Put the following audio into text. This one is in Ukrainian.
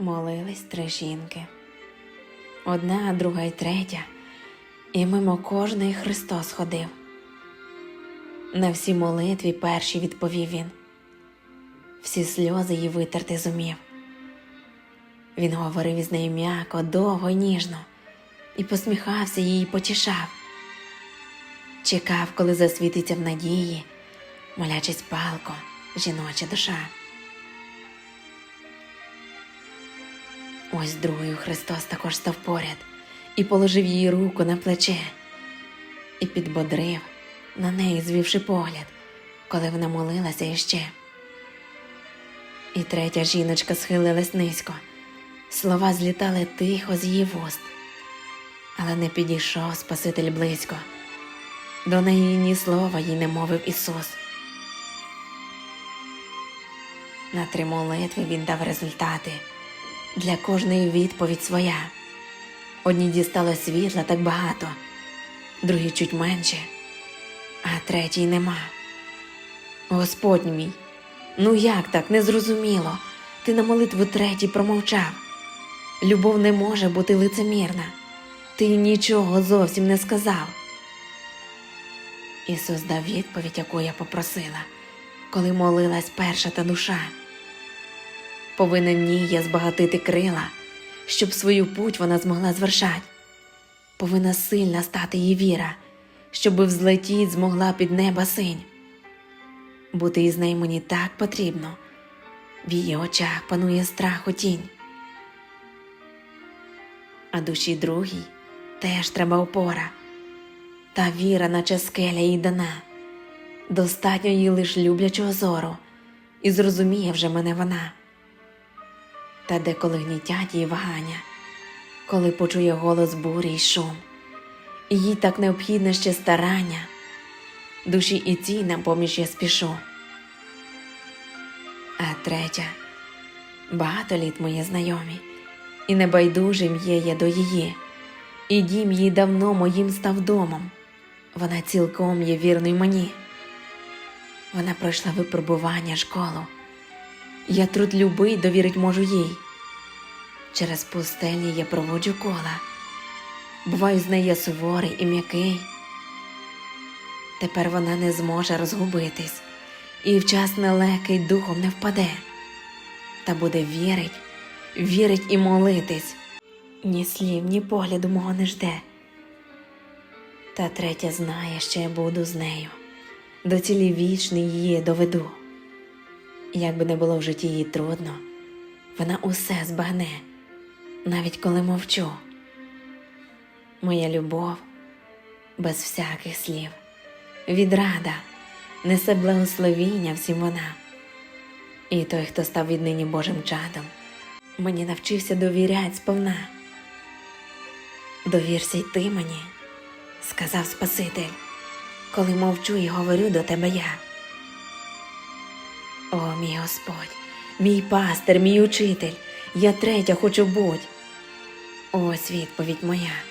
Молились три жінки. Одна, друга й третя, і мимо кожної Христос ходив. На всі молитві перші відповів він, всі сльози її витерти зумів. Він говорив із нею м'яко, довго й ніжно, і посміхався і потішав. Чекав, коли засвітиться в надії, молячись палко, жіноча душа. Ось другою Христос також став поряд і положив її руку на плече і підбодрив, на неї звівши погляд, коли вона молилася іще. І третя жіночка схилилась низько, слова злітали тихо з її вуст, але не підійшов Спаситель близько. До неї ні слова їй не мовив Ісус. На три молитви він дав результати для кожної відповідь своя. Одні дістало світла так багато, другі чуть менше, а третій нема. Господь мій, ну як так незрозуміло? Ти на молитву третій промовчав. Любов не може бути лицемірна, ти нічого зовсім не сказав. Ісус дав відповідь, яку я попросила, коли молилась перша та душа. Повинен ній збагатити крила, щоб свою путь вона змогла звершать. Повинна сильна стати її віра, щоби взлетіть змогла під неба синь. Бути із нею мені так потрібно, в її очах панує страх у тінь. А душі другій теж треба опора, та віра, наче скеля їй дана. Достатньо їй лиш люблячого зору, і зрозуміє вже мене вона та деколи гнітять її вагання, коли почує голос бурі й шум, і їй так необхідне ще старання, душі і цій на поміж я спішу. А третя багато літ мої знайомі, і небайдужим є я до її, і дім їй давно моїм став домом. Вона цілком є вірною мені. Вона пройшла випробування школу. Я труд любий довірить можу їй. Через пустелі я проводжу кола. Буваю з нею суворий і м'який. Тепер вона не зможе розгубитись і в час нелегкий духом не впаде, та буде вірить, вірить і молитись, ні слів, ні погляду мого не жде. Та третя знає, що я буду з нею, до цілі вічний її доведу. Як би не було в житті їй трудно, вона усе збагне, навіть коли мовчу. Моя любов без всяких слів, відрада, несе благословіння всім вона. І той, хто став віднині Божим чадом, мені навчився довірять сповна. Довірся й ти мені, сказав Спаситель, коли мовчу і говорю до тебе я. О, мій Господь, мій пастир, мій учитель, я третя хочу бути. Ось відповідь моя.